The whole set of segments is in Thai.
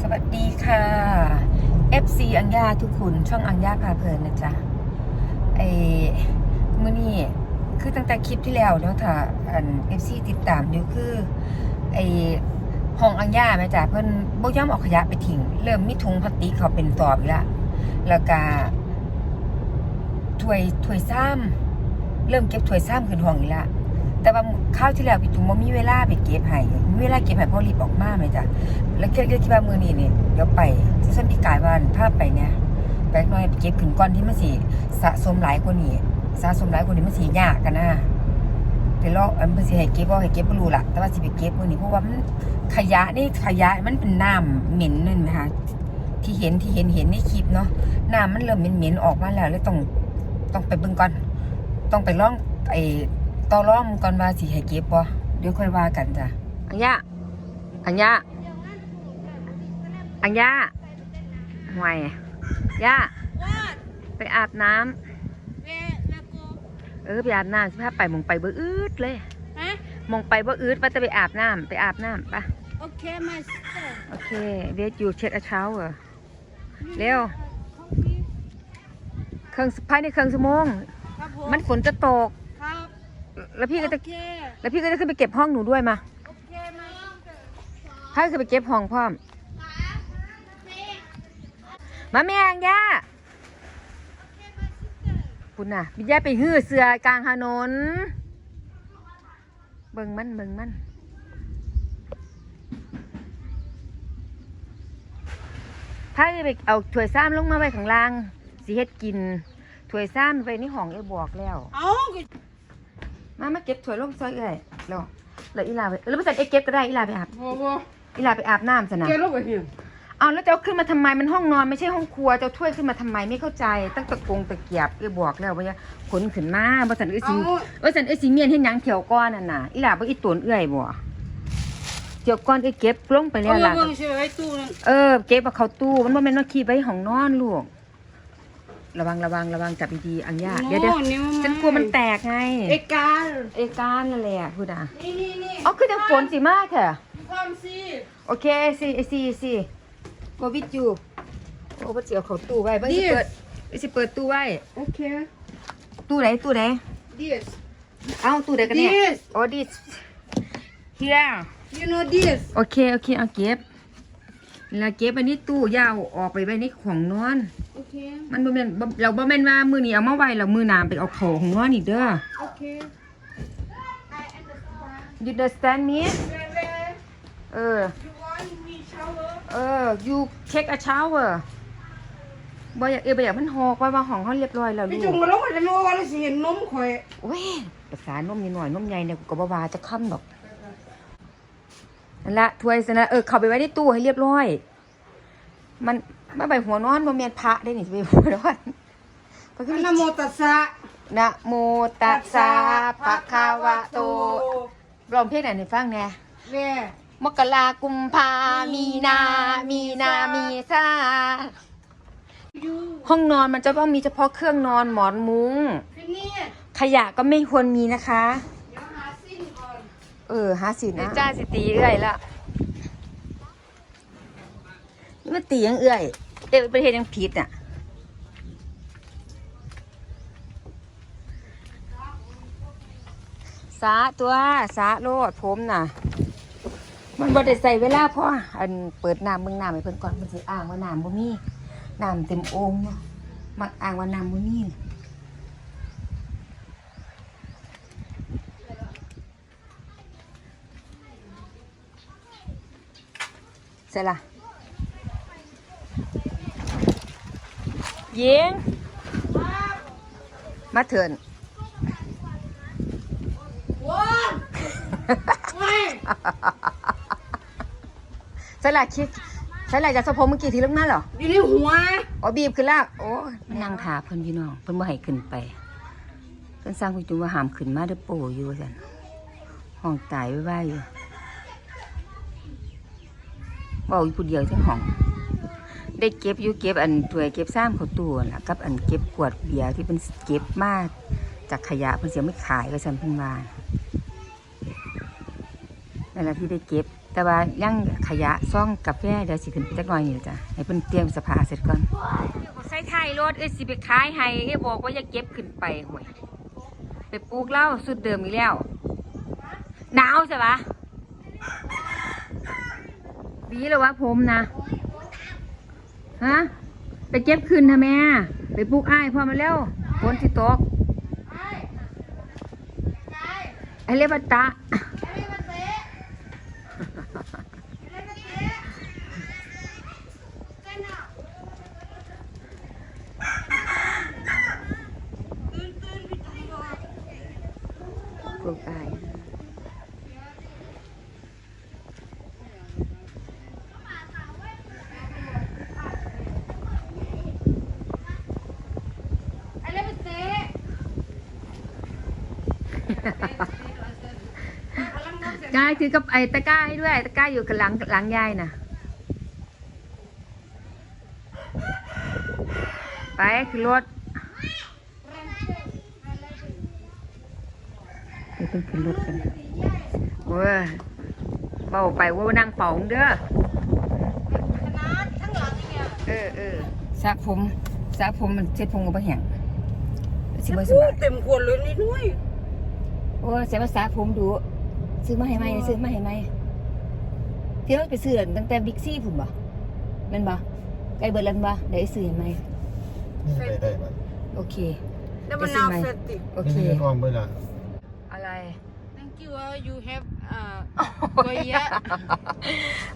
สวัสดีค่ะ FC อัญญาทุกคนช่องอัญญาพาเพลินนะจ๊ะไอ้มื่อนี้คือตั้งแต่คลิปที่แล้วเนาะถ้าอัน FC ติดตามอยู่คือไอ้ห้องอัญญาแม่จ๊ะเพิ่นบ่ยอมออกขยะไปทิ้งเริ่มมีถุงพลาสติกเขาเป็นตอบอีกแล้วแล้วก็ถ้วยถ้วยซ้ำเริ่มเก็บถ้วยซ้ำขึ้นห้องอีกแล้ว แต่ว่าข้าวที่แล้วพี่ตุ้มบ่มีเวลาไปเก็บให้มีเวลาเก็บให้เพราะรีบออกมาแม่จ๊ะแล้วก็คิดว่ามือนี้นี่เดี๋ยวไปที่ส้นพิกายวันภาพไปเนี่ยไปหน่อยไปเก็บขึ้นก้อนที่มันสีสะสมหลายกว่านี้สะสมหลายกว่านี้มันสียากกันนะเดี๋ยวรออันมันสีให้เก็บว่าให้เก็บไม่รู้ล่ะ แต่ว่าสิไปเก็บมือนี้เพราะว่ามันขยะนี่ขยะมันเป็นน้ำเหม็นนั่นนะคะที่เห็นที่เห็นเห็นในคลิปเนาะน้ำมันเริ่มเหม็นๆออกมาแล้วเลยต้องต้องไปเบิ่งก่อน ต้องไปล่องไอ้ ต่อร่องก่อนว่าสิให้เก็บบ่เดี๋ยวค่อยว่ากันจ้ะอัญญาอัญญาอังย่าห่วยย่า What? ไปอาบน้ำ Where na go? เออไปอาบน้ำสิพาไปมองไปเบ่อืดเลย Huh? มองไปเบ่อืดว่าจะไปอาบน้ำไปอาบน้ำปะ Okay, my sister. โอเคเวทอยู่เช็ดอาเช้าเหรอเร็ว Coffee. เครื่องภายในเครื่องชั่วโมงครับผมมันฝนจะตกครับ แล้วพี่ก็จะโอเคแล้วพี่ก็จะขึ้นไปเก็บห้องหนูด้วยมาโอเค my sister. ถ้าขึ้นไปเก็บห้องพร้อม มาแม่อังย่าคุณน่ะพี่ย่าไปหื้อเสือกลางถนน เบิ่งมัน เบิ่งมันถ้าจะไปเอาถ้วยซ้ำลงมาไว้ข้างล่าง สิเฮ็ดกินถ้วยซ้ำไว้ในห้องเอ้บอกแล้ว เอาก็ มามาเก็บถ้วยลงซอยเอ้ยแล้วแล้วอีลาไปแล้วภาษาเอ้ยเก็บก็ได้อีลาไปอาบบ่บ่อีลาไปอาบน้ำซะนะเกลงไปเหียเอาแล้วจะเอาขึ้นมาทำไมมันห้องนอนไม่ใช่ห้องครัวจะเอาถ้วยขึ้นมาทำไมไม่เข้าใจตั้งตะกงตะเกียบเอ้ยบอกแล้วว่าจะขนขึ้นมาภาษาเอ้ยสิภาษาเอ้ยสิเมียนเฮ็ดหยังเถียวก้อนน่ะน่ะอีลาบ่อีตวนเอื้อยบ่เถียวก้อนเอ้ยเก็บลงไปแล้เอาวมาล่ะเบิ่งเฉยไว้ตู้นั่นเออเก็บเอาเข้าตู้มันบ่แม่นว่าขี้ไปห้องนอนลูก ระวังระวังระวังจับดีๆอังยาเดี๋ยวเดี๋ยวโน่นี่มัฉันกลัวมันแตกไง เอกาลเอ้ยการนั่นแหละพูดอะนี่นี่นี่อ๋อคือจะฝนสิมากค่ะความสิโอเคสิสิสิโควิดอยู่โอ้บ่สิเอาเข้าตู้ไว้บ่สิเปิดบ่สิเปิดตู้ไว้โอเคตู้ไหนตู้ไหน this เอ้าตู้ไหนกันเนี่ย This โอ้ดิเฮีย you know this โอเคโอเคเอาเก็บแล้วเก็บอันนี้ตู้ยาวออกไปไว้ในของนอนโอเค มันบ่แม่นบ่เราบ่แม่นว่ามื้อนี้เอามาไว้แล้วมื้อหน้าไปเอาเข้าของนอนอีกเด้อโอเค you understand me where where เออ you want me shower เออ you take a shower บ่อยากเออบ่อยากมันหอกไว้ว่าห้องเขาเรียบร้อยแล้วลูพี่กจุงมาลงมาจะไม่ว่าเราสิเห็นนมข่อยโอ้ยภาษานมนิดหน่อยนมใหญ่เนี่ยกูก็บ่ว่าจะค้ำดอกนั่นละถ้วยซะนะเออเข้าไปไว้ในตู้ให้เรียบร้อย มัน มาใบหัวนอนบ่แม่นพระได้นี่สิไปหัวนอนก็คือนะโมตัสสะนะโมตัสสะภะคะวะโตร้องเพลงไหนให้ฟังแหน่แม่มกรากุมภามีนา มีนามีซายูห้องนอนมันจะต้องมีเฉพาะเครื่องนอนหมอนมุ้งพี่นี่ขยะก็ไม่ควรมีนะคะ เดี๋ยวหาสิ้นก่อน เออหาสินะจ้าสิตีเอื่อยละนี่ มันตียังเอื่อยเอ้ยประเทศยังผิดอะสาตัวสาโลดผมน่ะ มันบ่ได้ใส่เวลาพราะอันเปิดน้ำเบิ่งน้ำให้เพิ่นก่อนมันสิอ้างว่าน้ำบ่มีน้ำเต็มโอ่งเนาะมักอ้างว่าน้ำบ่มีใส่ละ ยิง มาเถินว้าวไม่ใส่ละคิดใส่ละจากสะโพกเมื่อกี้ทีเรื่องนั้นเหรอ อยู่ในหัว อ๋อบีบขึ้นแล้วโอ้นั่งถาเพิ่นพี่น้อง เพิ่นบ่ให้ขึ้นไป เพิ่นสร้างคุณจุมว่าห้ามขึ้นมาเด้อโปอยู่ว่าซั่นห้องตายไว้ไว้อยู่เว้าอยู่ผู้เดียวทั้งห้อง ได้เก็บอยู่เก็บอันถ้วยเก็บซ้ำเขาตู้นั่นล่ะกับอันเก็บขวดเบียร์ที่เพิ่นเก็บมาจากขยะเพิ่นสิเอาไม่ขายว่าซั่นเพิ่นว่านั่นแหละที่ได้เก็บ แต่ว่ายังขยะซ่องกาแฟเดี๋ยวสิขึ้นไปจักหน่อยนี่จ้ะให้เพิ่นเตรียมสภาเสร็จก่อนใส่ไทยรถเอ้ยสิไปขายให้เอ้ยบอกว่าอย่าเก็บขึ้นไปห่วยไปปลูกเล้าสุดเดิมอีกแล้วหนาวใช่ปะดีเลยว่าผมนะ ฮะ ไปเก็บขึ้นทำไมไปปลูกอ้ายพอมาแล้วฝนที่ตกไอ้ไอ้ไอ้เลบัตตะ ไอ้มาเตะไอ้มาเตะกันน่ะตื่นตื่นพี่ตุ้ยบอก ปลูกอ้าย ไอ้เล่นมาเตะ ยายถือกับไอ้ตะกร้าให้ด้วยตะกร้าอยู่กับหลังหลังยายน่ะ ไปขึ้นรถเดี๋ยวเพิ่งขึ้นรถกันเว้ยเบาไปว่านั่งเป่าของเด้อขนาดทั้งหลังเนี่ยเออเออสระผมสระผมมันเช็ดผมกับแห้งสิบ่สบายเต็มขวดเลยนี่นุ้ย โอ้เสียภาษาผมดู ซื้อมาให้ไหมซื้อมาให้ไหมที่เราไปซื้อตั้งแต่บิ๊กซี่ผมบ่แม่นบ่ไกลเบิร์ลันบ่ได้ซื้อให้ไหมนี่ไปได้ปะโอเคแล้วมันนาเฟตติโอเคนี่กล้องเบอร์ละอะไร thank you uh, you have uh ก็เยอะ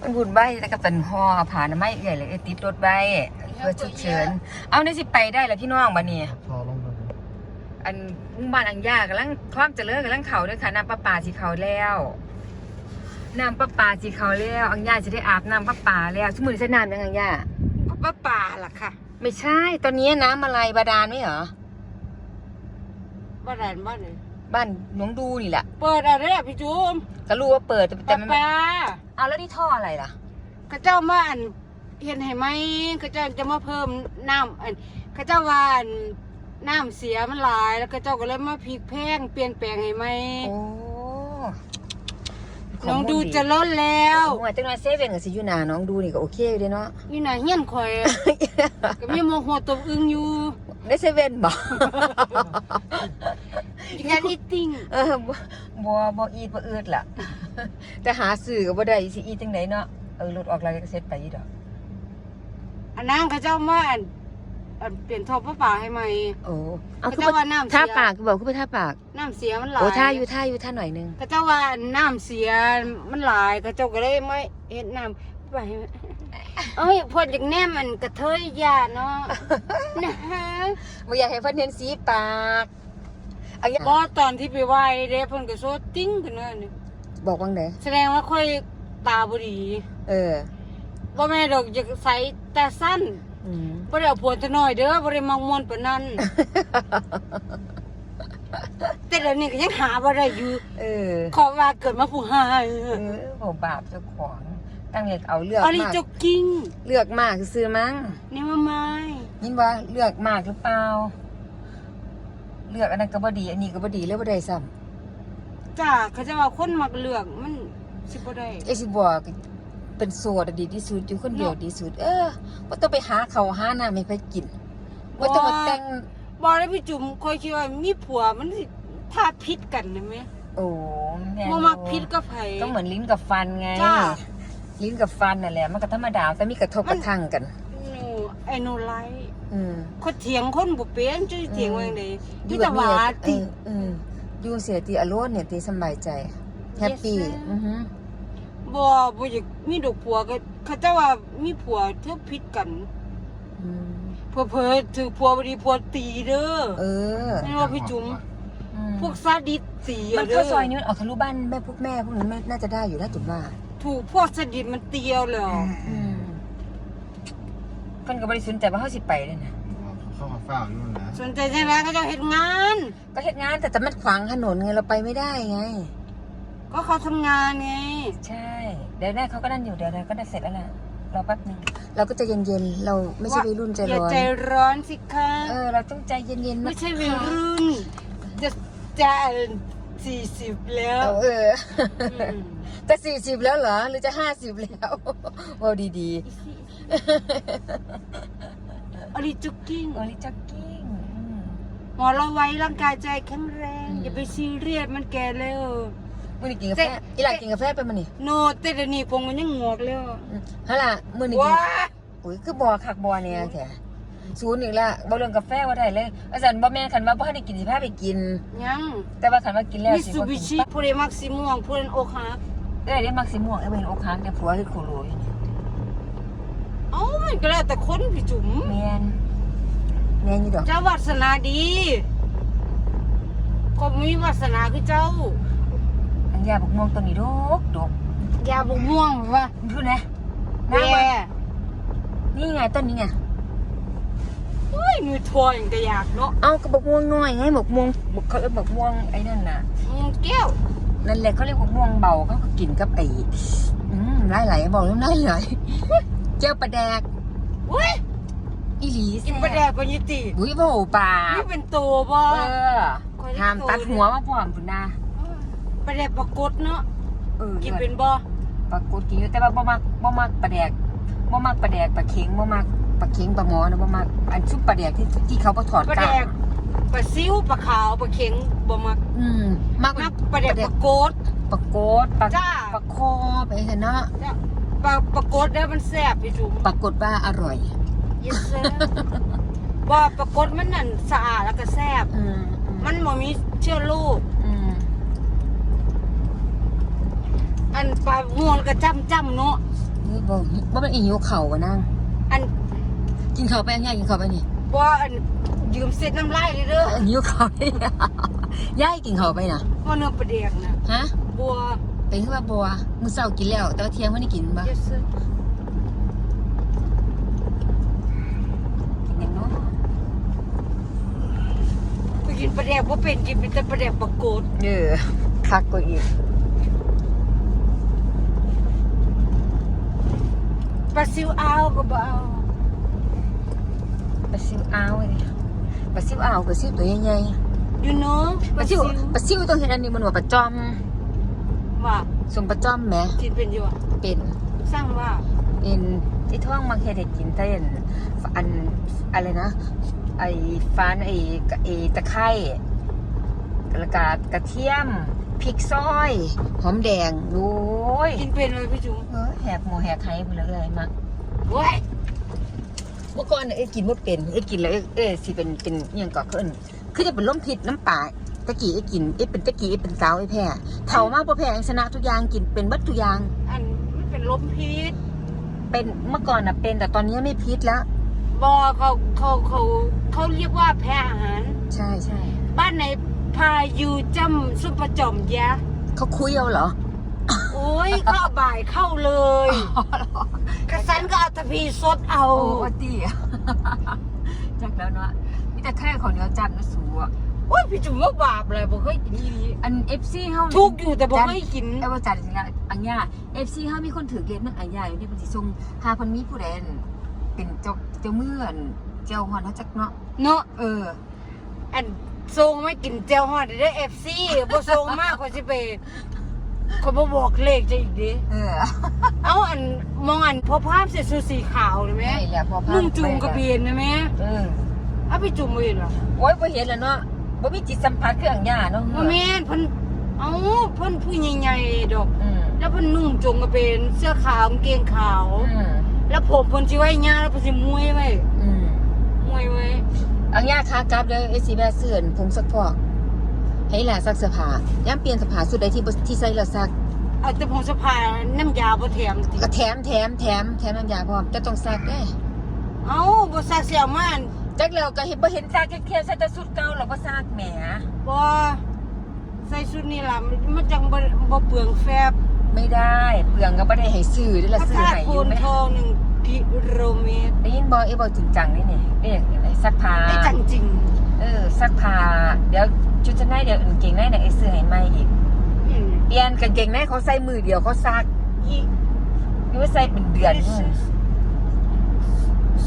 มันบุญใบแล้วก็เป็นห่อผ่านไม้เอื่อยเลยเอ้ยติดรถใบเพื่อฉุกเฉิน เอาในสิไปได้แล้วพี่น้องบัดนี้ท อลงไปอันหมุ่งบ้านอังยากำลังความเจริญกำลังเขาด้วยค่ะน้ำประปาสีเขาแล้วน้ำประปาสีเขาแล้วอังยาจะได้อาบน้ำประปาแล้วสมมุติใช้น้ำยังอังยาป้าป่าล่ะค่ะ ไม่ใช่ ตอนนี้น้ำอะไรบาดาลไม่เหรอ บ้านไหนบ้านไหนบ้านหนองดูนี่แหละเปิดอะไรอะพี่จุ๊มก็รู้ว่าเปิดแต่แต่ป้ามันป่าเอาแล้วนี่ท่ออะไรล่ะข้าเจ้ามาอันเห็นให้ไหมข้าเจ้าจะมาเพิ่มน้ำอันข้าเจ้าว่าอัน น้ำเสียมันหลาย แล้วข้าเจ้าก็เลยมาพลิกแพงเปลี่ยนแปลงให้ไหมโอ้น้องดูจะล้นแล้วหัวจังหวะเซเว่นกับสิอยูหนาน้องดูนี่ก็โอเคอยู่เด้เนาะนี่น่ะเฮี้ยนข่อยก็มีโมโหตบอึงอยู่ได้เซเว่นบ่แค่นี้ติงเออบ่บ่บ่อีดบ่อืดล่ะ แต่หาสื่อก็บ่ได้สิอีดจังไดเนาะเออรถออกแล้วก็เสร็จไปอีดอกอันนั้นข้าเจ้ามาอันอัน เปลี่ยนท่อป้าป่าให้ไหมโอ้เอาเขาจะว่าน้ำเสีย ท่าปากคือบอกคือไปท่าปาก น้ำเสียมันหลายโอ้ท่าอยู่ท่าอยู่ท่าหน่อยนึงข้าเจ้าว่าน้ำเสียมันหลายข้าเจ้าก็เลยไม่เห็นน้ำไปเอ้ยพอจากแนมมันกระเทยยาเนาะนะฮะบ่อยากให้เพิ่นเห็นสีปากอันนี้บ่ตอนที่ไปไหว้เด้เพิ่นก็โซติ้งขึ้นมานี่บอกว่างไดแสดงว่าค่อยตาบ่ดีเออบ่แม่นดอกอยากใส่ตาสั้นอืม บ่ได้เอาผัวจะน้อยเด้อบ่ได้มักม่วนปานนั้น แต่เดี๋ยวนี้ก็ยังหาบ่ได้อยู่เออขอว่าเกิดมาผู้หายเออผมบาปเจ้าของตั้งใจเอาเลือกอันนี้มากจกกิ้งเลือกมากซื้อๆมั้งนี่มาไม้ยินว่าเลือกมากหรือเปล่า เลือกอันนั้นก็บ่ดี อันนี้ก็บ่ดีเลยบ่ได้ซ้ำจ้าเขาจะว่าคนมักเลือกมันสิบ่ได้เอยสิบอก เป็นโสดอะดีที่สุดอยู่คนเดียวดีสุด เออบ่ต้องไปหาเขาวหาน้ำให้ไปกินบ่ต้องมาแต่งบ่ได้พี่จุ๋มคอยคิดว่ามีผัวมันสิถ้าพิษกันนะแม่โอ้แม่นบ่อยู่มักพิษกับไผ ก็เหมือนลิ้นกับฟันไงจ้า ลิ้นกับฟันนั่นแหละมันก็ธรรมดาแต่มีกระทบกระทั่งกัน หนูไอ้หนูไลค์อืมคนเถียงคนบ่เป็นจะเถียงว่าจังได๋อมียู่แต่แบบว่านี้ติ เอออืมอยู่เสียตีอารมณ์เนี่ยตีสำบายใจ แฮปปี้ Yes, sir. อือฮึ บ่บ่อยากมีดอกผัวก็เขาจะว่ามีผัวเท่าพิษกันอืมเผลอๆถือผัวบ่ดีผัวตีเด้อเออไม่ว่าพี่จุ๋มอืมพวกซาดิสตีมัอะนเด้เข้าซออยนี้มันออกทะลุบ้านแม่พวกแม่พวกนั้นไม่น่าจะได้อยู่แล้วจุ๋มว่าถูกพวกซาดิสมันเตียวเลยอืมเพิ่นก็บ่ได้สนใจว่าเฮาสิไปเลยนะเข้ามาเฝ้าอยู่นะสนใจใช่ไหมเขาจะเฮ็ดงาน ก็เฮ็ดงานแต่แต่มันขวางถนนไงเราไปไม่ได้ไง ก็เขาทำงานไง ใช่ เดี๋ยวได้เขาก็นั่นอยู่เดี๋ยวได้ก็ได้เสร็จแล้วล่ะรอแป๊บนึงเราก็จะเย็นๆเราไม่ใช่วัยรุ่นใจอย่าร้อนใจร้อนสิคะ เออเราต้องใจเย็นๆนะไม่ใช่วัยรุ่นจะจะสี่สิบแล้ว เอาเอออืมจะสี่สิบแล้วเหรอ หรือจะห้าสิบแล้วว่าดีอลิจุกกิ้งๆโอลิจ็อกกิ้งอืมหมอเราไว้ร่างกายใจแข็งแรงอืมอย่าไปซีเรียสมันแก่แล้ว มื่อนี้กินกาแฟเจ๊อีหลากินกาแฟไปมันนี่โนแต่เดี๋ยวนี้ผมมันยังงอกแล้วอืมฮะล่ะมื่อนี้กิว้านอุ้ยคือบอคักบอเนี่ยแท้ศูนย์อีกและบ่เรื่องกาแฟว่าได้เลยอาจารย์บ่แม่นคันว่าบ่ให้ได้กินสิพาไปกินยังแต่ว่าคันว่ากินแล้วมิสิซูบ่บิกินชิผู้ใดมักสีม่วงผู้นั้นอกหักเอ้ยได้มักสิม่วงเอ้ยบ่เห็นอกหักเนี่ยผัวคือโคโลอยู่นี่เอ้ามันก็แล้วแต่คนพี่จุ๋มแม่นแม่นอยู่ดอกเจ้าวาสนาดีก็มีวาสนาคือเจ้าอัน ยาบักม่วงตัวนี้ดอกดอกยาบุกม่วงว่าดูนะแหน้ำมันวนี่ไงต้นนี้ไงเฮ้ยมือทัวอย่างก็อยากเนาะเอากระบอกม่วงน้อยไงบอกม่วงบอกเขาเรียกบอกม่วงไอ้นั่นน่ะอืมแก้วนั่นแหละเขาเรียกบอกม่วงเบาเขาก็กินกับไอ้อืมไล่ไหลบอกแล้วไล่ไหลเจ้าปลาแดกเว้ยอีหลีกินปลาแดกปัญญติบุ้ยโบปลานี่เป็นตัวบ่เออห้ามตัดหัวมาพร้อมพุ่นนะ ปลาแดกปลากดเนาะเออกินเป็นบ่ปลากดกินอยู่แต่ว่าบ่มักบ่มักปลาแดกบ่มักปลาแดกปลาเค็งบ่มักปลาเค็งปลาหมอนะบ่มักอันชุบปลาแดกที่ที่เขาบ่ถอดปลากล้าแดงกปลาซิวปลาขาวปลาเข็งบ่มักอืมมักมักปลาแดกปลากดปลาโกดปลาจ้าปลาคอไปเถอะเนาะปลาปลากดแล้วมันแซ่บพี่จุ๋มปรากฏว่าอร่อย yes sir ว่าปลากดมันนั่นสะอาดแล้วก็แซ่บอืมมันบ่มีเชื้อโรค อืมอันปลาม่วงก็จ้ำจ้ำเนาะนี่บอกว่ามันอีหิวเข่าวะนั่งอันกินข้าวไปยังไงกินข้าวไปนี่ว่าอันยืมเส้นน้ำลายเลยเด้อเออหิวข้าวไปย่ายกินข้าวไปนะว่าเนื้อปลาแดกนะฮะบัวเป็นคือว่าบัวมื้อเช้ากินแล้วแต่ว่าเที่ยงวันนี้กินบ่ yes sir กินหยังเนาะไปกินปลาแดกบ่เป็นกินเป็นแต่ปลาแดกปลากดเออคักกว่าอีก ปลาซิวอ้าวก็บ่เอาปลาซิวอ้าวเลยปลาซิวอ้าวปลาซิวตัวใหญ่ you know ๆปลาซิวปลาซิวต้องเห็นอันนี้มันว่าปลาจอมว่าสมปลาจอมแหมกินเป็นอยู่อะเป็นสร้างว่าเป็นที่ท้องมักเฮ็ดให้กินแต่อันอันอะไรนะ ไอ้ฟานไอ้กะไอ้ตะไคร้แล้วก็กระเทียม พริกซอย หอมแดงโอ้ยกินเป็นเลยพี่จุ๋มเออแหกหมูแหกไข่พุ่นละเอ้ยมักเว้ยเมื่อก่อนน่ะเอ้ยกินบ่เป็นเอ้ยกินแล้วเอ้ยเอ้ยสิเป็นเป็นอิหยังก็คืออันคือจะเป็นลมพิษน้ำป่าตะกี้เอ้ยกินเอ้ยเป็นตะกี้เอ้ยเป็นสาวเอ้ยแพ้เฒ่ามาบ่แพ้ยังชนะทุกอย่างกินเป็นเบิดทุกอย่าง อันมันเป็นลมพิษเป็นเมื่อก่อนน่ะเป็นแต่ตอนนี้ไม่พิษแล้วบอเขาเขาเขาเขาเรียกว่าแพ้อาหาร ใช่ใช่บ้านไหน พายูจำซุปเปอร์จอมยะ เขาคุยเอาเหรอโอ้ยเข้าบ่ายเข้าเลยกระสันก็เอาตะพีสดเอา โอ้ตีจากแล้วเนาะมีแต่แค่ของเหนียวจันทร์นะสูอะโอ้ยพี่จุ๋มว่าบาปเลยบอกเคยกินอีหลีอันเอฟซีเฮาทุกข์อยู่แต่บอกเคยกินไอ้ว่าจันทร์จริงๆแล้วอันย่าเอฟซีเฮามีคนถือเกณฑ์นึงอันย่าอยู่ที่เพิ่นสิส่งหาเพิ่นมีผู้ใดอั่นเป็นเจ้าเจ้าเมื่อนเจ้าฮอนเฮาจักเนาะเนาะเออ อัน ทรงไม่กินเจลฮอดได้เอฟซีบ่ทรงมากกว่าสิไปคนบ่บอกเลขจะอีกดิเออเอาอันมองอันพอภาพเสร็จสูสีขาวเลยไหมได้แล้วพอพานุ่งจุงกระเบียนนะแม่เออเอาไปจุ่มไว้เหรอโอ้ยบ่เห็นแล้วเนาะบ่มีจิตสัมผัสคืออันย่าเนาะว่าแม่นเพิ่นเอ้าเพิ่นผู้ใหญ่ๆดอก อืมแล้วเพิ่นนุ่งจงกระเบนเสื้อขาวกางเกงขาว อืมแล้วผมเพิ่นสิไว้ยาวแล้วเพิ่นสิมวยไว้อืมมวยไว้ อันย่าคากลับเด้อเอซีแบเสื้อนผงซักฟอก ให้หลานซักเสื้อผ้าย่ามเปลี่ยนเสื้อผ้าสุดใดที่บ่ที่ใส่แล้วซักเอาแต่ผมสะพายน้ำยาบ่แถมติก็แถมแถมแถมแถมน้ำยาพร้อมแต่ต้องซักเด้เอ้าบ่ซักเสียมาอันจักแล้วก็เห็นบ่เห็นซักแค่ใส่แต่สุดเก่าแล้วบ่ซักแหมบ่ใส่ชุดนี้ล่ะมันมันจังบ่บ่เปลืองแฟบ ไม่ได้เปลืองก็บ่ได้ให้ซื้อเด้อพละระซื้อธาตุให้อโพยู่นแม่ทองหนึ่งกิโลเมตรได้ยินบ่เอ้บ่จริงจังนี่นี่เอ้ไอ้ซักผ้าได้จังจริงเออซักผ้าเดี๋ยวชุดชั้นในเดี๋ยวกางเกงในเนี่ยไอ้ซื้อให้ใหม่อีกอืมเปลี่ยนกางเกงในเขาใส่มือเดียวเขาซักอีนี่ว่าใส่เป็นเดือนนู่น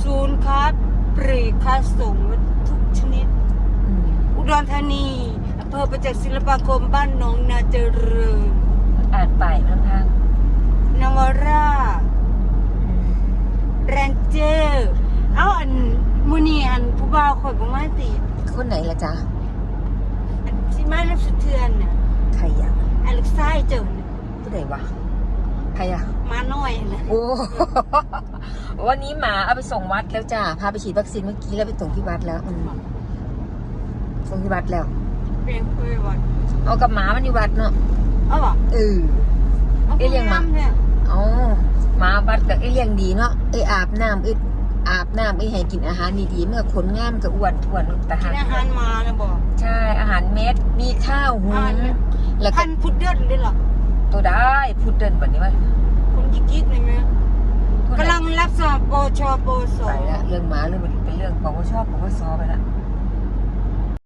ศูนย์ค้าปลีกค้าส่งทุกชนิด อืมอุดรธานีอำเภภอประจักษ์ศิลปาคมบ้านหนองนาเจริญ อ่านป้ายมันทางนวราแรนเจอร์เอาอันมูนีอันผู้บ่าวข่อยบ่มาติคนไหนล่ะจ๊ะอันที่มารับสะเทือนน่ะใครอะอันลูกชายเจ้าน่ะผู้ใดวะใครอะ มาน้อยน่ะโอ้ วันนี้หมาเอาไปส่งวัดแล้วจ้า พาไปฉีดวัคซีนเมื่อกี้แล้วไปส่งที่วัดแล้วอืมส่งที่วัดแล้วเปลี่ยนคุยว่าเอากับหมามันอยู่วัดเนาะ เอาบ่เออ เอ๊ะเลี้ยงหมาเนี่ยอ๋อหมาวัดกับไอ้เลี้ยงดีเนาะไอ้อาบน้ำไอ้อาบน้ำไอ้ให้กินอาหารดีๆเมื่อขนงามกับอ้วนทวนแต่หากินอาหารมานะบ่ใช่อาหารเม็ดมีข้าวหุอาหารงเม็ดแล้วก็พันพุดเดิ้ลได้หรอตัวได้พูดเดินแบบนี้ว่าคุณยิกิกเลยไหมกำลังรับสอบปชปสไปละเรื่องหมาเรื่องมันเป็นเรื่องปวชปวสไปละ